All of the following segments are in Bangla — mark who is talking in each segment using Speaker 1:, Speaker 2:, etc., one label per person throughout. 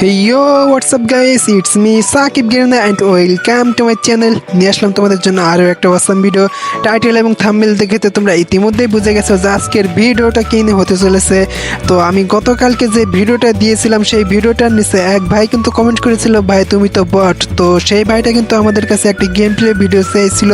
Speaker 1: Hey what's up what's it's me Sakib Girna and welcome to my channel নিয়ে আসলাম তোমাদের জন্য আরও একটা ওয়াসাম ভিডিও টাইটেল এবং থাম্বনেল দেখে তো তোমরা ইতিমধ্যেই বুঝে গেছো যে আজকের ভিডিওটা কী নিয়ে হতে চলেছে। তো আমি গতকালকে যে ভিডিওটা দিয়েছিলাম, সেই ভিডিওটার নিচে এক ভাই কিন্তু কমেন্ট করেছিল, ভাই, তুমি তো বট তো সেই ভাইটা কিন্তু আমাদের কাছে একটি গেম প্লে ভিডিও চেয়েছিল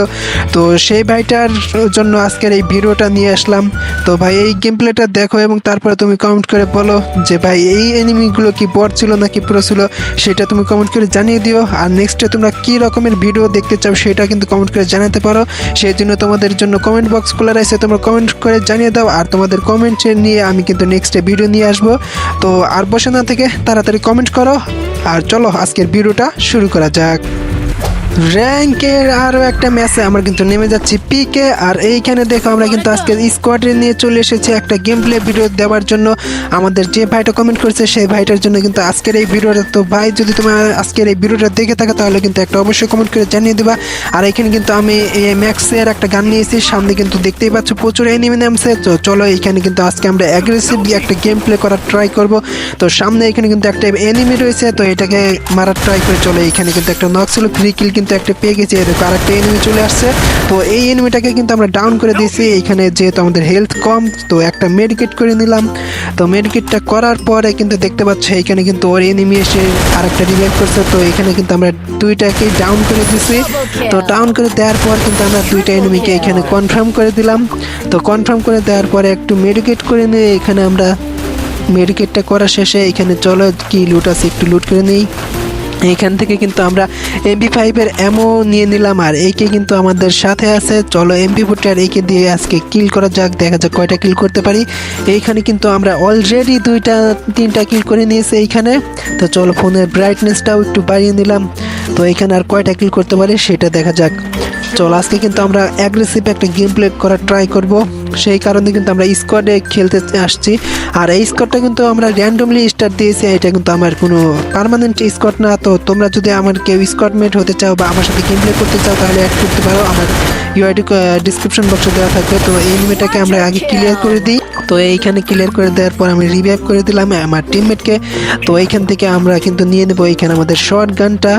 Speaker 1: তো সেই ভাইটার জন্য আজকের এই ভিডিওটা নিয়ে আসলাম। তো ভাই, এই গেম প্লেটা দেখো এবং তারপরে তুমি কমেন্ট করে বলো যে, ভাই, এই এনিমিগুলো কি বট ছিল নাকি পুরো ছিল সেটা তুমি কমেন্ট করে জানিয়ে দিও। আর নেক্সটে তোমরা কী রকমের ভিডিও দেখতে চাও সেটা কিন্তু কমেন্ট করে জানাতে পারো। সেই জন্য তোমাদের জন্য কমেন্ট বক্স খোলা রয়েছে, তোমরা কমেন্ট করে জানিয়ে দাও। আর তোমাদের কমেন্ট নিয়ে আমি কিন্তু নেক্সটে ভিডিও নিয়ে আসব। তো আর বসে না থেকে তাড়াতাড়ি কমেন্ট করো। আর চলো আজকের ভিডিওটা শুরু করা যাক। র্যাঙ্কের আরও একটা ম্যাচে আমরা কিন্তু নেমে যাচ্ছি পিকে আর এইখানে দেখো আমরা কিন্তু আজকে স্কোয়াডে নিয়ে চলে এসেছি একটা গেম প্লে ভিডিও দেওয়ার জন্য। আমাদের যে ভাইটা কমেন্ট করেছে, সেই ভাইটার জন্য কিন্তু আজকের এই ভিডিওটা তো ভাই, যদি তোমার আজকের এই ভিডিওটা দেখে থাকো, তাহলে কিন্তু একটা অবশ্যই কমেন্ট করে জানিয়ে দেবা। আর এখানে কিন্তু আমি এই ম্যাক্সের একটা গান নিয়েছি, সামনে কিন্তু দেখতেই পাচ্ছ প্রচুর এনিমি নামছে। তো চলো, এখানে কিন্তু আজকে আমরা অ্যাগ্রেসিভলি একটা গেম প্লে করার ট্রাই করব। তো সামনে এখানে কিন্তু একটা এনিমি রয়েছে, তো এটাকে মারার ট্রাই করে চলো। এখানে কিন্তু একটা নক ছিল ফ্রি কিল কিন্তু একটা পেয়ে গেছি, এরকম আর একটা এনিমি চলে আসছে। তো এই এনিমিটাকে কিন্তু আমরা ডাউন করে দিয়েছি। এখানে যেহেতু আমাদের হেলথ কম, তো একটা মেডিকেট করে নিলাম। তো মেডিকেটটা করার পরে কিন্তু দেখতে পাচ্ছ, এখানে কিন্তু ওর এনিমি এসে আর একটা রিভাইভ করছে। তো এখানে কিন্তু আমরা দুইটাকে ডাউন করে দিছি তো ডাউন করে দেওয়ার পর কিন্তু আমরা দুইটা এনিমিকে এখানে কনফার্ম করে দিলাম। তো কনফার্ম করে দেওয়ার পরে একটু মেডিকেট করে নিয়ে এখানে আমরা মেডিকেটটা করা শেষে এখানে চলো, কি লুট আছে একটু লুট করে নিই। এইখান থেকে কিন্তু আমরা এমপি ফাইভের এমও নিয়ে নিলাম, আর একে কিন্তু আমাদের সাথে আছে। চলো এমপি ফোরটি আর একে দিয়ে আজকে কিল করা যাক, দেখা যাক কয়টা কিল করতে পারি। এইখানে কিন্তু আমরা অলরেডি দুইটা, তিনটা কিল করে নিয়েছি এইখানে। তো চলো ফোনের ব্রাইটনেসটাও একটু বাড়িয়ে নিলাম। তো এখানে আর কয়টা কিল করতে পারি সেটা দেখা যাক। চলো, আজকে কিন্তু আমরা অ্যাগ্রেসিভ একটা গেম প্লে করার ট্রাই করব। সেই কারণে কিন্তু আমরা স্কোয়াডে খেলতে আসছি। আর এই স্কোয়াডটা কিন্তু আমরা র্যান্ডমলি স্টার্ট দিয়েছি, এটা কিন্তু আমার কোনো পার্মানেন্ট স্কোয়াড না। তো তোমরা যদি আমার কেউ স্কোয়াড মেট হতে চাও বা আমার সাথে গেম প্লে করতে চাও, তাহলে অ্যাড করতে পারো। আমার ইউআইডি ডিসক্রিপশন বক্সে দেওয়া থাকবে। তো এই এনিমিটাকে আমরা আগে ক্লিয়ার করে দিই। তো এইখানে ক্লিয়ার করে দেওয়ার পর আমি রিভাইভ করে দিলাম, আমার টিমমেটকে তো এইখান থেকে আমরা কিন্তু নিয়ে নেব, এইখানে আমাদের শর্ট গানটা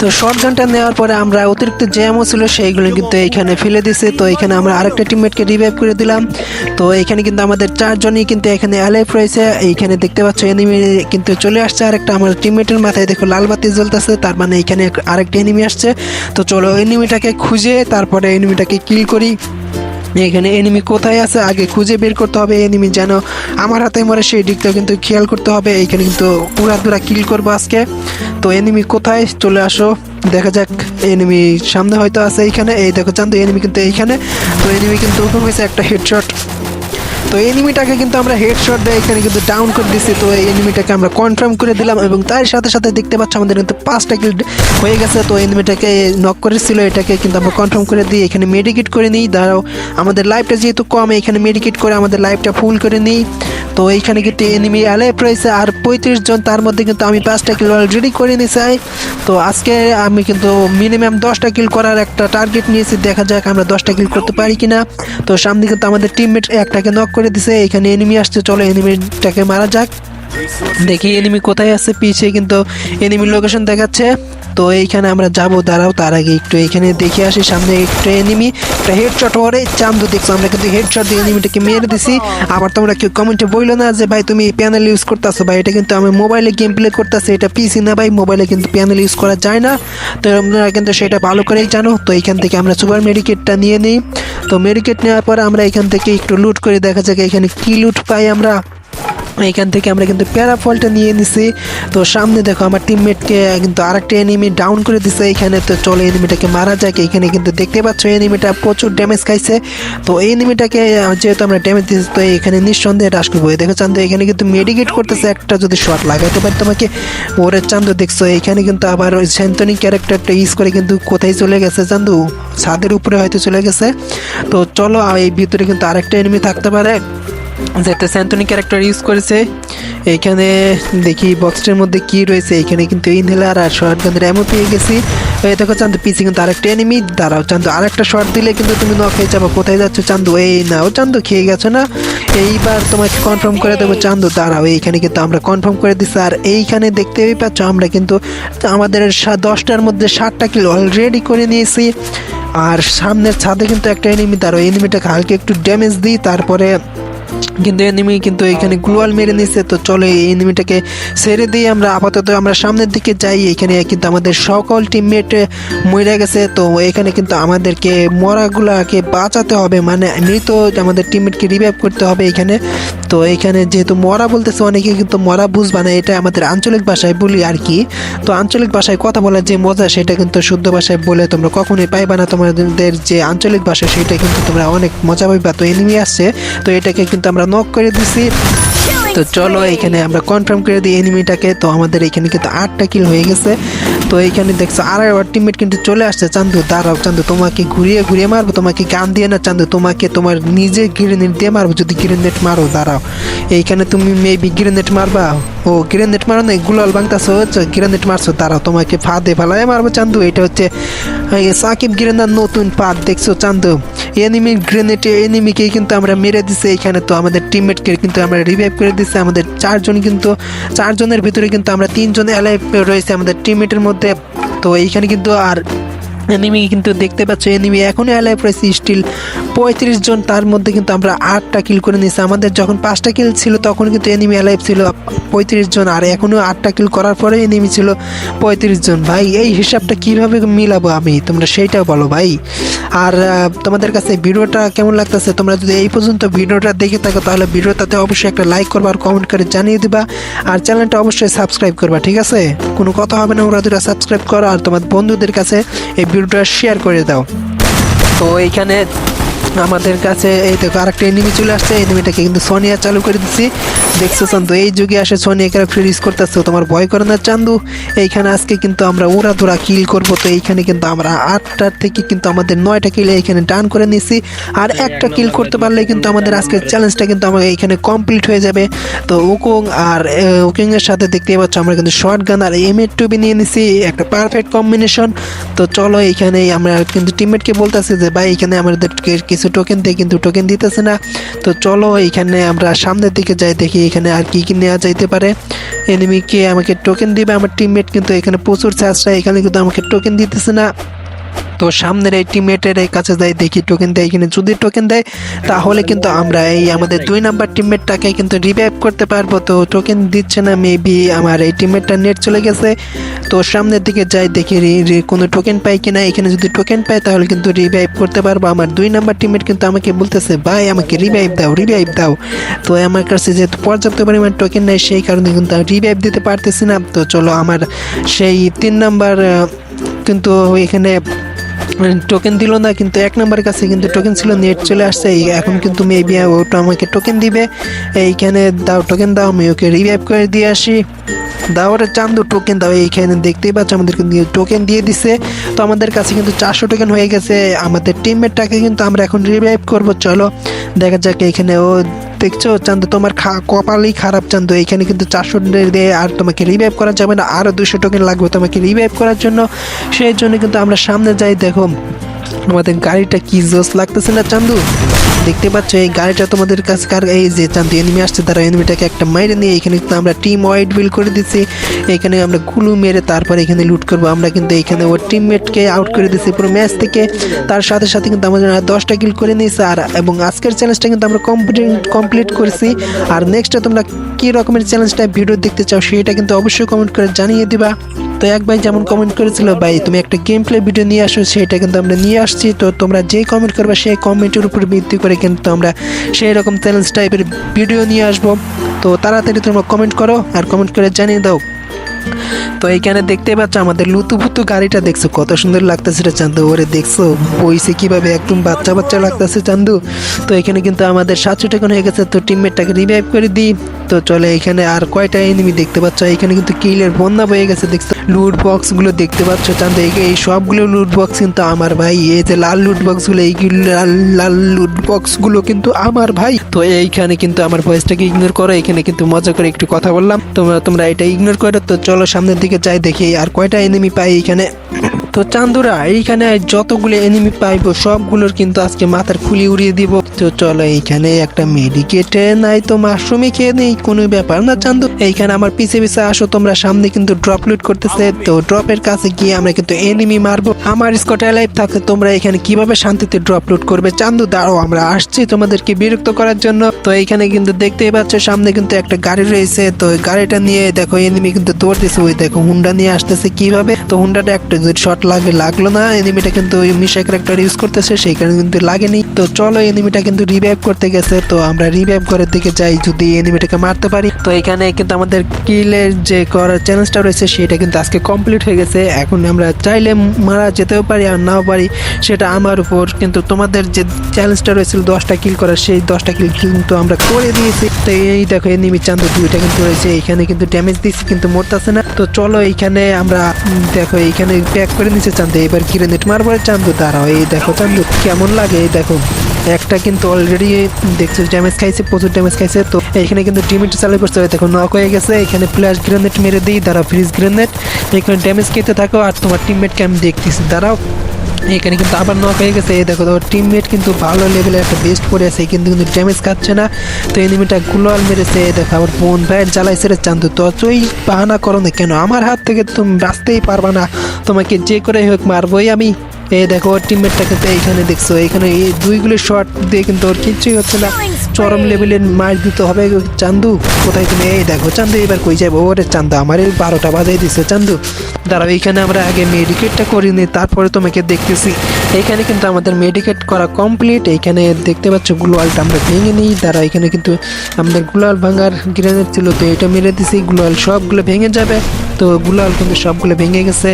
Speaker 1: তো শর্ট গানটা নেওয়ার পরে আমরা অতিরিক্ত জ্যামও ছিল, সেইগুলো কিন্তু এখানে ফেলে দিছে। তো এখানে আমরা আরেকটা টিমমেটকে রিভাইভ করে দিলাম। তো এখানে কিন্তু আমাদের চারজনই কিন্তু এখানে অ্যালাইভ রয়েছে। এইখানে দেখতে পাচ্ছ এনিমি কিন্তু চলে আসছে। আরেকটা আমার টিমমেটের মাথায় দেখো, লাল বাতি জ্বলতেছে। তার মানে এখানে আরেকটা এনিমি আসছে। তো চলো এনিমিটাকে খুঁজে তারপরে এনিমিটাকে কিল করি। এখানে এনিমি কোথায় আছে? আগে খুঁজে বের করতে হবে। এনিমি যেন আমার হাতে মরে, সেই দিকটাও কিন্তু খেয়াল করতে হবে। এইখানে কিন্তু পুরা দুরা কিল করব আজকে। তো এনিমি কোথায়? চলে আসো। দেখা যাক এনিমি সামনে হয়তো আছে এইখানে। এই দেখো জানতো এনিমি কিন্তু এইখানে। তো এনিমি কিন্তু ওপেন হয়েছে একটা হেডশট তো এনিমিটাকে কিন্তু আমরা হেডশট দিয়ে এখানে কিন্তু ডাউন করে দিচ্ছি তো এই এনিমিটাকে আমরা কনফার্ম করে দিলাম এবং তার সাথে সাথে দেখতে পাচ্ছি আমাদের কিন্তু পাঁচটা কিল হয়ে গেছে। তো এনিমিটাকে নক করেছিল, এটাকে কিন্তু আমরা কনফার্ম করে দিই এখানে মেডিকেট করে নিই। দাঁড়াও, আমাদের লাইফটা যেহেতু কম, এখানে মেডিকেট করে আমাদের লাইফটা ফুল করে নিই। তো এইখানে কিন্তু এনিমি অ্যালাইভ রয়েছে আর পঁয়ত্রিশ জন, তার মধ্যে কিন্তু আমি পাঁচটা কিল অলরেডি করে নিয়েছি তো আজকে আমি কিন্তু মিনিমাম দশটা কিল করার একটা টার্গেট নিয়েছি। দেখা যাক আমরা দশটা কিল করতে পারি কিনা। তো সামনে কিন্তু আমাদের টিমমেট একটাকে নক করে দিছে, এখানে এনিমি আসছে, চলো এনিমিটাকে মারা যাক। দেখি এনিমি কোথায় আছে পিছিয়ে কিন্তু এনিমির লোকেশন দেখাচ্ছে। তো এইখানে আমরা যাব, দাঁড়াও, তার আগে একটু এখানে দেখে আসি, সামনে একটু এনিমি একটা হেডশট ওরে চান্দু দেখছ, আমরা কিন্তু হেডশট দিয়ে এনিমিটাকে মেরে দিছি। আবার তোমরা কেউ কমেন্টে বইলো না যে, ভাই, তুমি প্যানেল ইউজ করতেছো? ভাই, এটা কিন্তু আমি মোবাইলে গেম প্লে করতেছি, এটা পিসি না, ভাই মোবাইলে কিন্তু প্যানেল ইউজ করা যায় না। তো আপনারা কিন্তু সেটা ভালো করেই জানো। তো এখান থেকে আমরা সুপার মেডিকেটটা নিয়ে নিই। তো মেডিকেট নেওয়ার পর আমরা এখান থেকে একটু লুট করে, দেখা যাক এখানে কি লুট পাই আমরা। এখান থেকে আমরা কিন্তু প্যারাফলটা নিয়ে নিছি। তো সামনে দেখো আমার টিমমেটকে কিন্তু আরেকটা এনিমি ডাউন করে দিছে। এখানে তো চলো এনিমিটাকে মারা যাক। এখানে কিন্তু দেখতে পাচ্ছ এনিমিটা প্রচুর ড্যামেজ খাইছে। তো এই এনিমিটাকে যেহেতু আমরা ড্যামেজ দিচ্ছি তো এখানে নিঃসন্দেহে রাস করব। দেখো চান্দু, এখানে কিন্তু মেডিকেট করতেছে। একটা যদি শট লাগাইতে পারি তোমাকে। ওরে চান্দু, দেখছ, এখানে কিন্তু আবার ওই স্যান্তনিক ক্যারেক্টারটা ইউজ করে কিন্তু কোথায় চলে গেছে চান্দু? ছাদের উপরে হয়তো চলে গেছে। তো চলো এই ভিতরে কিন্তু আরেকটা এনিমি থাকতে পারে। যাতে স্যান্টনি ক্যারেক্টার ইউজ করেছে, এইখানে দেখি বক্সটার মধ্যে কি রয়েছে এখানে কিন্তু ইনহেলার আর শর্ট গানের এমন পেয়ে গেছি। এই দেখো চান্দু পিছে কিন্তু আরেকটা এনিমি দাঁড়াও চান্দু আরেকটা শর্ট দিলে কিন্তু তুমি নক হয়ে যাব, কোথায় যাচ্ছ চান্দু? এই নাও চান্দু, খেয়ে গেছো না? এইবার তোমাকে কনফার্ম করে দেবো চান্দু, দাঁড়াও, এইখানে কিন্তু আমরা কনফার্ম করে দিচ্ছি আর এইখানে দেখতেই পাচ্ছ আমরা কিন্তু আমাদের দশটার মধ্যে ষাটটা কিলো অলরেডি করে নিয়েছি। আর সামনের ছাদে কিন্তু একটা এনিমি দাঁড়াও এনিমিটাকে হালকা একটু ড্যামেজ দিই, তারপরে কিন্তু এনিমি কিন্তু এখানে গ্লোয়াল মেরে নিচ্ছে তো চলো এই এনিমিটাকে ছেড়ে দিয়ে আমরা আপাতত আমরা সামনের দিকে যাই। এখানে কিন্তু আমাদের সকল টিমমেট মরে গেছে, তো এখানে কিন্তু আমাদেরকে মরাগুলাকে বাঁচাতে হবে। মানে মৃত আমাদের টিমমেটকে রিভাইভ করতে হবে এখানে। তো এখানে যেহেতু মরা বলতেছে, অনেকে কিন্তু মরা বুঝবা না, এটা আমাদের আঞ্চলিক ভাষায় বলি আর কি। তো আঞ্চলিক ভাষায় কথা বলার যে মজা, সেটা কিন্তু শুদ্ধ ভাষায় বলে তোমরা কখনোই পাইবা না। তোমাদের যে আঞ্চলিক ভাষা, সেটা কিন্তু তোমরা অনেক মজা পাইবা। তো এনিমি আসছে, তো এটাকে কিন্তু আমরা নক করে দিছি। তো চলো এখানে আমরা কনফার্ম করে দিই এনিমিটাকে তো আমাদের এখানে কিন্তু আটটা কিল হয়ে গেছে। তো এইখানে দেখছ আর একবার টিমমেট কিন্তু চলে আসছে। চান্দু, দাঁড়াও, চান্দু, তোমাকে ঘুরিয়ে ঘুরিয়ে মারবো। তোমাকে গান দিয়ে না, চান্দু, তোমাকে তোমার নিজে গ্রেনেড দিয়ে মারবো। যদি গ্রেনেড মারো, দাঁড়াও। এইখানে তুমি মেবি গ্রেনেড মারবা। ও গ্রেনেড মারো না গুলাল বাংতাছো গ্রেনেড মারছো, দাঁড়াও, তোমাকে ফাঁদে ফেলায় মারবো, চান্দু। এটা হচ্ছে সাকিব গ্রেনার নতুন পাত, দেখছ, চান্দু? এনিমি গ্রেনেড এনিমিকে কিন্তু আমরা মেরে দিছি এখানে তো আমাদের টিমমেটকে কিন্তু আমরা রিভাইভ করে দিচ্ছি আমাদের চারজন কিন্তু, চারজনের ভিতরে কিন্তু আমরা তিনজন অ্যালাইভ রয়েছে আমাদের টিমমেটের মধ্যে। তো এইখানে কিন্তু আর এনিমি কিন্তু দেখতে পাচ্ছ এনিমি এখনই অ্যালাইভ রয়েছে স্টিল পঁয়ত্রিশ জন, তার মধ্যে কিন্তু আমরা আটটা কিল করে নিয়েছি। আমাদের যখন পাঁচটা কিল ছিল, তখন কিন্তু এনিমি অ্যালাইভ ছিল পঁয়ত্রিশ জন। আর এখনও আটটা কিল করার পরে এনিমি ছিল পঁয়ত্রিশ জন। ভাই, এই হিসাবটা কীভাবে মিলাবো আমি? তোমরা সেইটাও বলো ভাই। আর তোমাদের কাছে ভিডিওটা কেমন লাগতেছে? তোমরা যদি এই পর্যন্ত ভিডিওটা দেখে থাকো, তাহলে ভিডিওটাতে অবশ্যই একটা লাইক করবা আর কমেন্ট করে জানিয়ে দিবা। আর চ্যানেলটা অবশ্যই সাবস্ক্রাইব করবা, ঠিক আছে? কোনো কথা হবে না ওরা দুটা সাবস্ক্রাইব করো। আর তোমার বন্ধুদের কাছে এই ভিডিওটা শেয়ার করে দাও। তো এইখানে আমাদের কাছে, এই দেখো আরেকটা এনিমি চলে আসছে এনিমিটাকে কিন্তু সোনিয়া চালু করে দিচ্ছি। দেখছ চান্দু এই যুগে আসে সোনিয়া ক্যারেক্টার ইউজ করতেছো তোমার ভয় করে না চান্দু? এইখানে আজকে কিন্তু আমরা ওরা ধরা কিল করব, তো এইখানে কিন্তু আমরা আটটার থেকে কিন্তু আমাদের নয়টা কিল এইখানে ডান করে নিছি। আর একটা কিল করতে পারলে কিন্তু আমাদের আজকের চ্যালেঞ্জটা কিন্তু আমাদের এইখানে কমপ্লিট হয়ে যাবে। তো উকুং আর উকিং এর সাথে দেখতেই পাচ্ছ আমরা কিন্তু শর্ট গান আর এম এর টুবি নিয়ে নিছি, একটা পারফেক্ট কম্বিনেশন তো চলো এইখানে আমরা কিন্তু টিমমেটকে বলতেছি যে, ভাই এখানে আমাদেরকে কিছু টোকেন দেয়, কিন্তু টোকেন দিতেছে না। তো চলো এখানে আমরা সামনের দিকে যাই, দেখি এখানে আর কি কি নেওয়া যাইতে পারে। এনিমিকে আমাকে টোকেন দিবে, আমার টিমমেট কিন্তু এখানে প্রচুর চাষটা এখানে কিন্তু আমাকে টোকেন দিতেছে না। তো সামনের এই টিমমেটের কাছে যাই, দেখি টোকেন দেয় এখানে যদি টোকেন দেয়, তাহলে কিন্তু আমরা এই আমাদের দুই নাম্বার টিমমেটটাকে কিন্তু রিভাইভ করতে পারব। তো টোকেন দিচ্ছে না মেবি আমার এই টিমমেটটা নেট চলে গেছে। তো সামনের দিকে যাই, দেখি কোনো টোকেন পাই কিনা। এখানে যদি টোকেন পাই, তাহলে কিন্তু রিভাইভ করতে পারব। আমার দুই নাম্বার টিমমেট কিন্তু আমাকে বলতেছে, ভাই, আমাকে রিভাইভ দাও রিভাইভ দাও। তো আমার কাছে যেহেতু পর্যাপ্ত পরিমাণ টোকেন নেই, সেই কারণে কিন্তু আমি রিভাইভ দিতে পারতেছি না। তো চলো, আমার সেই তিন নাম্বার কিন্তু এখানে টোকেন দিল না, কিন্তু এক নম্বরের কাছে কিন্তু টোকেন ছিল নেট চলে আসছে এখন কিন্তু মেবি ওটা আমাকে টোকেন দিবে। এইখানে দাও টোকেন দাও, আমি ওকে রিভাইভ করে দিয়ে আসি। দাও, ওটা চান্দু টোকেন দাও, এইখানে দেখতেই পাচ্ছ আমাদের কিন্তু টোকেন দিয়ে দিছে। তো আমাদের কাছে কিন্তু চারশো টোকেন হয়ে গেছে। আমাদের টিমমেটটাকে কিন্তু আমরা এখন রিভাইভ করব, চলো। দেখা যাক এখানে ও দেখছ, চান্দু তোমার কপালই খারাপ চান্দু। এখানে কিন্তু চারশো দিয়ে আর তোমাকে রিভাইভ করা যাবে না আরও দুশো টোকেন লাগবে তোমাকে রিভাইভ করার জন্য। সেই জন্য কিন্তু আমরা সামনে যাই, দেখো। আমাদের গাড়িটা কি জোস লাগতেছে না, চান্দু? দেখতে পাচ্ছ, এই গাড়িটা তোমাদের কাছে কার এই যে চান্দু এনিমি আসছে, তারা এনিমিটাকে একটা মাইরে নিয়ে এখানে কিন্তু আমরা টিম ওয়াইড বিল করে দিচ্ছি এখানে আমরা গুলু মেরে তারপরে এখানে লুট করব। আমরা কিন্তু এখানে ওর টিমমেটকে আউট করে দিচ্ছি পুরো ম্যাচ থেকে। তার সাথে সাথে কিন্তু আমাদের দশটা কিল করে নিয়েছে। আর এবং আজকের চ্যালেঞ্জটা কিন্তু আমরা কমপ্লিট কমপ্লিট করেছি। আর নেক্সটে তোমরা কী রকমের চ্যালেঞ্জটা ভিডিও দেখতে চাও, সেটা কিন্তু অবশ্যই কমেন্ট করে জানিয়ে দিবা। তো এক ভাই যেমন কমেন্ট করেছিল, ভাই, তুমি একটা গেম প্লে ভিডিও নিয়ে আসো, সেটা কিন্তু আমরা নিয়ে আসছি। তো তোমরা যে কমেন্ট করবে, সেই কমেন্টের উপর ভিত্তি করে কিন্তু আমরা সেই রকম চ্যালেঞ্জ টাইপের ভিডিও নিয়ে আসব। তো তাড়াতাড়ি তোমরা কমেন্ট করো আর কমেন্ট করে জানিয়ে দাও। তো এইখানে দেখতে পাচ্ছ আমাদের লুতুপুতু গাড়িটা দেখছ? কত সুন্দর লাগতেছে রে চান্দু। ওরে দেখছ, বইছে কীভাবে একদম বাচ্চা বাচ্চা লাগতেছে চান্দু। তো এখানে কিন্তু আমাদের সাতশো টাকা হয়ে গেছে, তো টিমমেটটাকে রিভাইভ করে দিই। তো চলে এখানে আর কয়টা এনিমি দেখতে পাচ্ছ? এখানে কিন্তু কিলের বন্যা বয়ে গেছে, দেখছ? লুট বক্সগুলো দেখতে পাচ্ছ চান্দু? এই এই সবগুলো লুট বক্স কিন্তু আমার ভাই, এই যে লাল লুট বক্সগুলো এইগুলো লাল লাল লুট বক্সগুলো কিন্তু আমার ভাই। তো এইখানে কিন্তু আমার ভয়েসটাকে ইগনোর করো, এখানে কিন্তু মজা করে একটু কথা বললাম। তোমরা তোমরা এটা ইগনোর করো, তো চলো সামনের দিকে যাই দেখি আর কয়টা এনিমি পাই এখানে। তো চান্দুরা, এইখানে যতগুলো এনিমি পাইবো, সবগুলোর কিন্তু আজকে মাথার খুলি উড়িয়ে দিব। তো চলো এইখানে একটা মেডিকেটে নাই তো মাশরুমই খেয়ে নেই, কোনো ব্যাপার না চান্দু। এইখানে আমার পিছে পিছে আসো, তোমরা সামনে কিন্তু ড্রপ লুট করতেছে। তো ড্রপের কাছে গিয়ে আমরা কিন্তু এনিমি মারবো। আমার স্কট লাইফ থাকতে তোমরা এখানে কীভাবে শান্তিতে ড্রপ লুট করবে? চান্দু, দাঁড়াও, আমরা আসছি তোমাদেরকে বিরক্ত করার জন্য। তো এইখানে কিন্তু দেখতেই পাচ্ছ, সামনে কিন্তু একটা গাড়ি রয়েছে। তো গাড়িটা নিয়ে দেখো এনিমি কিন্তু দৌড়তেছে। ওই দেখো হুন্ডা নিয়ে আসতেছে কীভাবে? তো হুন্ডাটা একটা শট লাগে, লাগল না। এনিমিটা কিন্তু মিশা ক্যারেক্টার ইউজ করতেছে, সেইখানে কিন্তু লাগেনি। তো চলো এনিমিটা কিন্তু রিভাইভ করতে গেছে। তো আমরা রিভাইভ করার দিকে যাই, যদি এনিমিটাকে মারতে পারি। তো এখানে কিন্তু আমাদের কিলের যে করার চ্যালেঞ্জটা রয়েছে, সেটা কিন্তু আজকে কমপ্লিট হয়ে গেছে। এখন আমরা চাইলে মারা যেতেও পারি আর নাও পারি, সেটা আমার উপর। কিন্তু তোমাদের যে চ্যালেঞ্জটা রয়েছিল, দশটা কিল করার, সেই দশটা কিল কিন্তু আমরা করে দিয়েছি। তো এই দেখো এনিমি চান্দ দুইটা কিন্তু রয়েছে, এখানে কিন্তু ড্যামেজ দিচ্ছি কিন্তু মরতেছে না। তো চলো এইখানে আমরা দেখো এইখানে প্যাক করে নিচে চান্দু এবার গ্রেনেড মারবার চান্দু দাঁড়াও, এই দেখো চান্দু কেমন লাগে, এই দেখো। একটা কিন্তু অলরেডি দেখছ ড্যামেজ খাইছে, প্রচুর ড্যামেজ খাইছে, তো এখানে কিন্তু টিমিট চালু করছে দেখো নক হয়ে গেছে, এখানে ফ্ল্যাশ গ্রেনেড মেরে দিই, দাঁড়াও ফ্রিজ গ্রেনেড এখানে ড্যামেজ খেতে থাকো, আর তোমার টিমমেটকে আমি দেখতেছি, দাঁড়াও। এখানে কিন্তু আবার নক হয়ে গেছে। দেখো, তোমার টিমমেট কিন্তু ভালো লেভেলের একটা বেস্ট করে আছে, কিন্তু কিন্তু ড্যামেজ খাচ্ছে না। তো এনিমিটা গুলাল মেরেছে দেখো আবার বোন ভাইয়ের জ্বালাই সেরে চান্দু। তো তুই বাহানা করো না কেন? আমার হাত থেকে তুমি বাঁচতেই পারবা না। তোমাকে যে করে হোক মারবই আমি। এই দেখো টিমমেটটাকে তো এইখানে দেখছ। এইখানে এই দুইগুলো শট দিয়ে কিন্তু ওর কিচ্ছুই হচ্ছে না। চরম লেভেলের মার দিতে হবে। চান্দু কোথায় তুমি? এই দেখো চান্দু এবার কই যাব? ওরে চান্দু আমার এই বারোটা বাজাই দিছে চান্দু। দাঁড়াও এইখানে আমরা আগে মেডিকেটটা করে নিই তারপরে তোমাকে দেখতেছি। এইখানে কিন্তু আমাদের মেডিকেট করা কমপ্লিট এইখানে দেখতে পাচ্ছ গ্লোয়ালটা আমরা ভেঙে নিই। দাঁড়া এখানে কিন্তু আমাদের গ্লোয়াল ভাঙার গ্রেনেড ছিল তো এটা মেরে দিছি। গ্লোয়াল সবগুলো ভেঙে যাবে। তো গ্লোয়াল কিন্তু সবগুলো ভেঙে গেছে।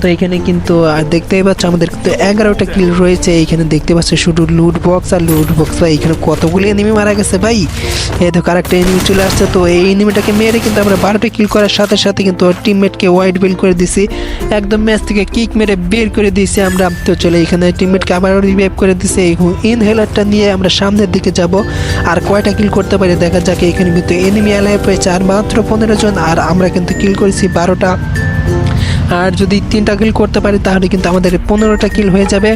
Speaker 1: তো এখানে কিন্তু দেখতেই পাচ্ছ আমাদের কিন্তু এগারোটা কিল রয়েছে। এখানে দেখতে পাচ্ছ শুধু লুট বক্স আর লুট বক্স ভাই, এখানে কতগুলি এনিমি মারা গেছে ভাই? এই দেখো, আরেকটা এনিমি চলে আসছে। তো এই এনিমিটাকে মেরে কিন্তু আমরা বারোটা কিল করার সাথে সাথে কিন্তু টিমমেটকে ওয়াইড বিল করে দিছি। একদম ম্যাচ থেকে কিক মেরে বের করে দিয়েছি আমরা। তো চলে, এখানে টিমমেটকে আবারও রিভাইভ করে দিছে। ইনহেলারটা নিয়ে আমরা সামনের দিকে যাব। আর কয়টা কিল করতে পারি? দেখা যাক, এখানে কিন্তু এনিমি অ্যালাইভ হয়েছে আর মাত্র পনেরো জন। আর আমরা কিন্তু কিল করেছি বারোটা। আর যদি তিনটা কিল করতে পারি, তাহলে কিন্তু আমাদের পনেরোটা কিল হয়ে যাবে।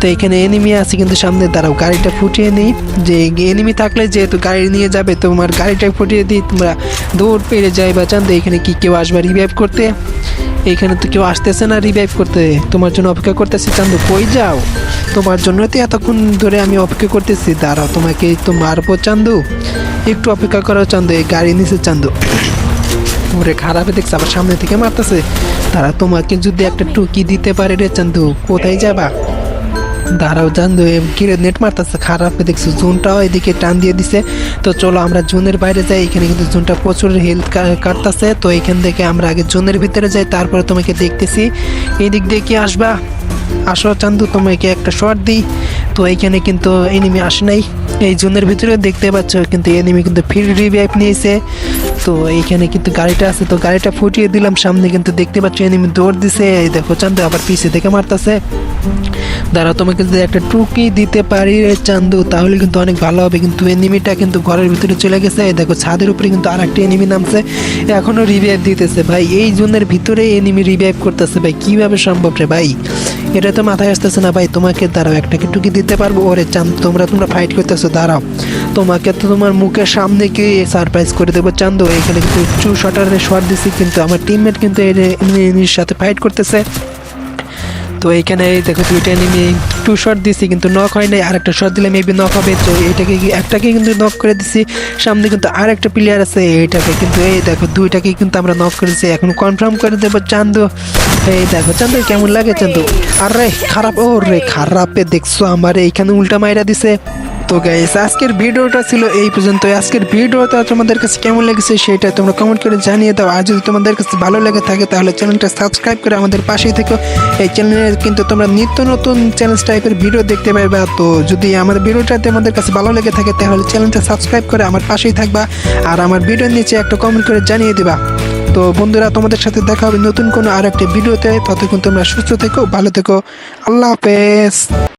Speaker 1: তো এখানে এনিমি আছে, কিন্তু সামনে দাঁড়াও, গাড়িটা ফুটিয়ে নিই। যে এনিমি থাকলে যেহেতু গাড়ি নিয়ে যাবে, তোমার গাড়িটা ফুটিয়ে দিই, তোমরা দৌড় পেরে যাই বা তো এখানে কি কেউ আসবে রিভাইভ করতে? এখানে তো কেউ আসতেছে না রিভাইভ করতে। তোমার জন্য অপেক্ষা করতেছি চান্দু কই যাও? তোমার জন্য তো এতক্ষণ ধরে আমি অপেক্ষা করতেছি। দাঁড়াও, তোমাকে তো মারবো চান্দু। একটু অপেক্ষা করো, চান্দু, এই গাড়ি নিচে, চান্দু। ওরে খারাপে দেখছে, আবার সামনে থেকে মারতেছে। তারা তোমাকে যদি একটা টুকি দিতে পারে রে চান্দু, কোথায় যাবা? দাঁড়াও চান্দু কিরে নেট মারতেছে, খারাপে দেখছ, জুনটাও এদিকে টান দিয়ে দিছে। তো চলো আমরা জুনের বাইরে যাই, এখানে কিন্তু জুনটা প্রচুর হেলথ কাটতেছে। তো এখান থেকে আমরা আগে জুনের ভিতরে যাই, তারপরে তোমাকে দেখতেছি। এই দিক দিয়ে কি আসবা? আসো চান্দু, তোমাকে একটা শর্ট দিই। তো এইখানে কিন্তু এনিমি আসে নাই। এই জোনের ভিতরে দেখতে পাচ্ছ, কিন্তু এনিমি কিন্তু ফিল্ড রিভাইভ নিয়েছে। তো এইখানে কিন্তু গাড়িটা আছে, তো গাড়িটা ফুটিয়ে দিলাম। সামনে কিন্তু দেখতে পাচ্ছি এনিমি দৌড় দিছে। দেখো, চান্দা আবার পিছে দেখে মারতেছে। দাঁড়া তোমাকে যদি একটা টুকি দিতে পারি রে চান্দু, তাহলে কিন্তু অনেক ভালো হবে। কিন্তু এনিমিটা কিন্তু ঘরের ভিতরে চলে গেছে। দেখো, ছাদের উপরে কিন্তু আর একটা এনিমি নামছে। এখনও রিভাইভ দিতেছে ভাই। এই জোনের ভিতরে এনিমি রিভাইভ করতেছে ভাই। কীভাবে সম্ভব রে ভাই? এটা তো মাথায় আসতেছে না ভাই। তোমাকে দাঁড়াও, একটাকে টুকি দিতে পারব। ওরে চান, তোমরা তোমরা ফাইট করতেছো, দাঁড়াও। তোমাকে তো তোমার মুখের সামনে কি সারপ্রাইজ করে দেবো চান্দু? এখানে কিন্তু চু শটারে শট দিছি, কিন্তু আমার টিমমেট কিন্তু এনিমির সাথে ফাইট করতেছে। তো এইখানে দেখো দুইটা এনিমি টু শট দিছি কিন্তু নক হয় নাই আর একটা শট দিলে মেবি নক হবে। তো এটাকে একটাকে কিন্তু নক করে দিছি। সামনে কিন্তু আর একটা প্লেয়ার আছে, এইটাকে কিন্তু এই দেখো দুইটাকে কিন্তু আমরা নক দিছি। এখন কনফার্ম করে দেবো চান্দু। এই দেখো, চান্দু কেমন লাগে চান্দু? রে খারাপ ও রে খারাপে দেখছ আমার, এইখানে উল্টা মাইরা দিছে। তো গাইস আজকের ভিডিওটা ছিল এই পর্যন্ত আজকের ভিডিওটা তোমাদের কাছে কেমন লেগেছে সেটা তোমরা কমেন্ট করে জানিয়ে দাও। আর যদি তোমাদের কাছে ভালো লেগে থাকে, তাহলে চ্যানেলটা সাবস্ক্রাইব করে আমাদের পাশেই থেকো। এই চ্যানেলে কিন্তু তোমরা নিত্য নতুন চ্যানেল টাইপের ভিডিও দেখতে পারবে। তো যদি আমাদের ভিডিওটা তোমাদের কাছে ভালো লেগে থাকে, তাহলে চ্যানেলটা সাবস্ক্রাইব করে আমার পাশেই থাকবা। আর আমার ভিডিওর নিচে একটা কমেন্ট করে জানিয়ে দিবা। তো বন্ধুরা, তোমাদের সাথে দেখা হবে নতুন কোনো আর একটা ভিডিওতে। ততক্ষণ তোমরা সুস্থ থেকো, ভালো থেকো। আল্লাহ হাফেজ।